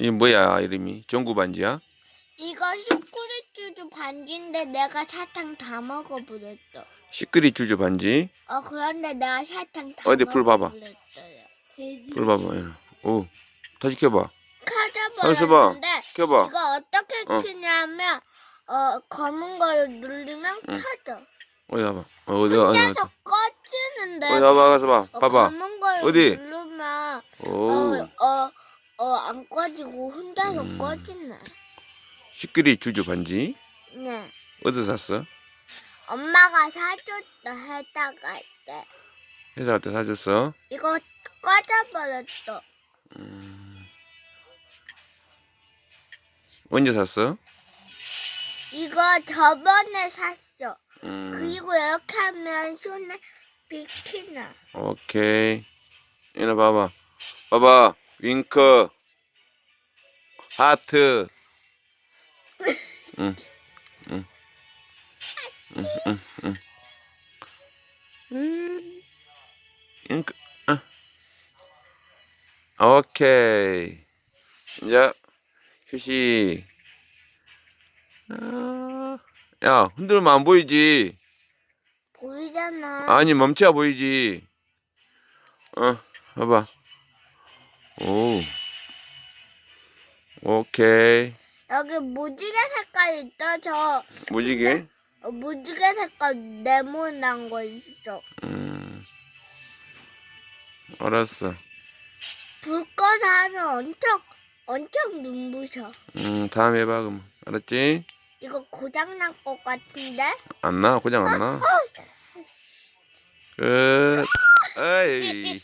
이 뭐야 이름이 전구 반지야? 이거 슈크리뚜드 반지인데 내가 사탕 다 먹어버렸어. 시크릿 주주 반지. 어 그런데 내가 사탕 다 어디 불 봐봐. 먹어버렸어요. 불 봐봐. 얘는. 오 다시 켜봐. 봐. 켜져버렸는데 켜봐. 이거 어떻게 어. 켜냐면 어 검은 거를 누르면 응. 켜져. 어디 봐봐. 어, 어디 어디 어디. 혼자서 꺼지는데 어디 봐봐 가서 봐. 어, 봐봐. 검은 거를 어디? 누르면 오 어 어 어 안 꺼지고 혼자서 음. 꺼지네. 시크릿 주주 반지. 네. 어디서 샀어? 엄마가 사줬어 해다 갈 때. 회사 갈 때 사줬어. 이거 꺼져버렸어. 음. 언제 샀어? 이거 저번에 샀어. 음. 그리고 이렇게 하면 손에 비키나. 오케이. 얘네 봐봐. 봐봐. 윙크. 하트. 응. 응. 응, 응, 응. 음. 윙크. 응. 오케이. 이제 휴식. 아, 야, 흔들면 안 보이지? 보이잖아. 아니 멈춰 보이지. 어, 봐봐. 오. 오케이. 여기 무지개 색깔 있어. 저 무지개. 어, 무지개 색깔 네모난 거 있어. 음. 알았어. 불 꺼서 하면 엄청 엄청 눈부셔. 음, 다음에 해봐 그럼. 알았지? 이거 고장 날것 같은데? 안 나? 그냥 안 나? 끝. 에이.